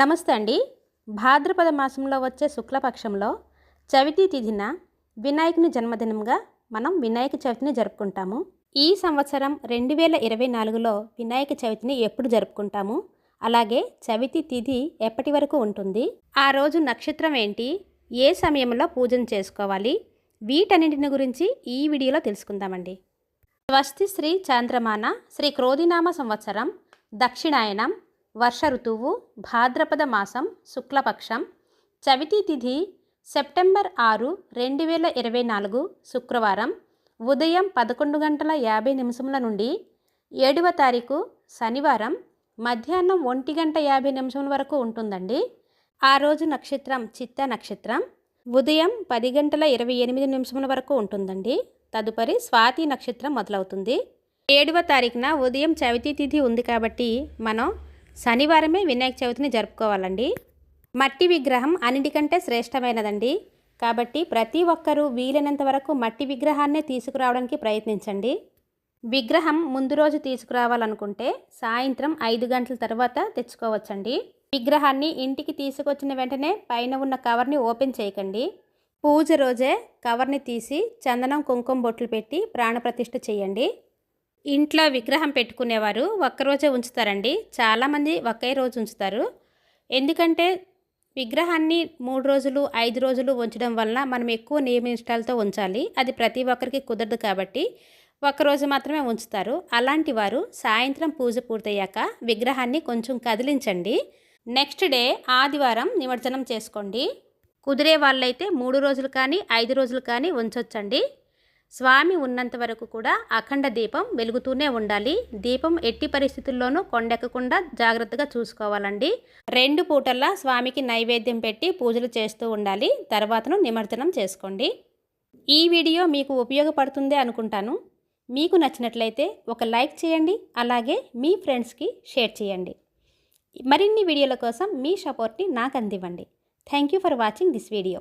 నమస్తే అండి. భాద్రపద మాసంలో వచ్చే శుక్లపక్షంలో చవితి తిథిన వినాయకుని జన్మదినంగా మనం వినాయక చవితిని జరుపుకుంటాము. ఈ సంవత్సరం రెండు వేల ఇరవై నాలుగులో వినాయక చవితిని ఎప్పుడు జరుపుకుంటాము? అలాగే చవితి తిథి ఎప్పటి వరకు ఉంటుంది? ఆ రోజు నక్షత్రం ఏంటి? ఏ సమయంలో పూజను చేసుకోవాలి? వీటన్నింటిని గురించి ఈ వీడియోలో తెలుసుకుందామండి. స్వస్తి శ్రీ చాంద్రమాన శ్రీ క్రోధినామ సంవత్సరం దక్షిణాయనం వర్ష ఋతువు భాద్రపద మాసం శుక్లపక్షం. చవితి తిథి సెప్టెంబర్ ఆరు రెండు వేల ఇరవై నాలుగు శుక్రవారం ఉదయం పదకొండు గంటల యాభై నిమిషముల నుండి ఏడవ తారీఖు శనివారం మధ్యాహ్నం ఒంటి గంట యాభై నిమిషముల వరకు ఉంటుందండి. ఆ రోజు నక్షత్రం చిత్త నక్షత్రం. ఉదయం పది గంటల ఇరవై ఎనిమిది నిమిషముల వరకు ఉంటుందండి. తదుపరి స్వాతి నక్షత్రం మొదలవుతుంది. ఏడవ తారీఖున ఉదయం చవితి తిథి ఉంది కాబట్టి మనం శనివారమే వినాయక చవితిని జరుపుకోవాలండి. మట్టి విగ్రహం అన్నిటికంటే శ్రేష్టమైనదండి. కాబట్టి ప్రతి ఒక్కరూ వీలైనంత వరకు మట్టి విగ్రహాన్నే తీసుకురావడానికి ప్రయత్నించండి. విగ్రహం ముందు రోజు తీసుకురావాలనుకుంటే సాయంత్రం ఐదు గంటల తర్వాత తెచ్చుకోవచ్చండి. విగ్రహాన్ని ఇంటికి తీసుకొచ్చిన వెంటనే పైన ఉన్న కవర్ని ఓపెన్ చేయకండి. పూజ రోజే కవర్ని తీసి చందనం కుంకుమ బొట్లు పెట్టి ప్రాణప్రతిష్ఠ చేయండి. ఇంట్లో విగ్రహం పెట్టుకునేవారు ఒక్కరోజే ఉంచుతారండి. చాలామంది ఒకే రోజు ఉంచుతారు. ఎందుకంటే విగ్రహాన్ని మూడు రోజులు ఐదు రోజులు ఉంచడం వలన మనం ఎక్కువ నియమిష్టాలతో ఉంచాలి. అది ప్రతి ఒక్కరికి కుదరదు కాబట్టి ఒక్కరోజు మాత్రమే ఉంచుతారు. అలాంటి వారు సాయంత్రం పూజ పూర్తయ్యాక విగ్రహాన్ని కొంచెం కదిలించండి. నెక్స్ట్ డే ఆదివారం నిమజ్జనం చేసుకోండి. కుదిరే వాళ్ళైతే మూడు రోజులు కానీ ఐదు రోజులు కానీ ఉంచొచ్చండి. స్వామి ఉన్నంత వరకు కూడా అఖండ దీపం వెలుగుతూనే ఉండాలి. దీపం ఎట్టి పరిస్థితుల్లోనూ కొండెక్కకుండా జాగ్రత్తగా చూసుకోవాలండి. రెండు పూటల్లా స్వామికి నైవేద్యం పెట్టి పూజలు చేస్తూ ఉండాలి. తర్వాతను నిమజ్జనం చేసుకోండి. ఈ వీడియో మీకు ఉపయోగపడుతుందే అనుకుంటాను. మీకు నచ్చినట్లయితే ఒక లైక్ చేయండి. అలాగే మీ ఫ్రెండ్స్కి షేర్ చేయండి. మరిన్ని వీడియోల కోసం మీ సపోర్ట్ని నాకు అందివ్వండి. Thank you for watching this video.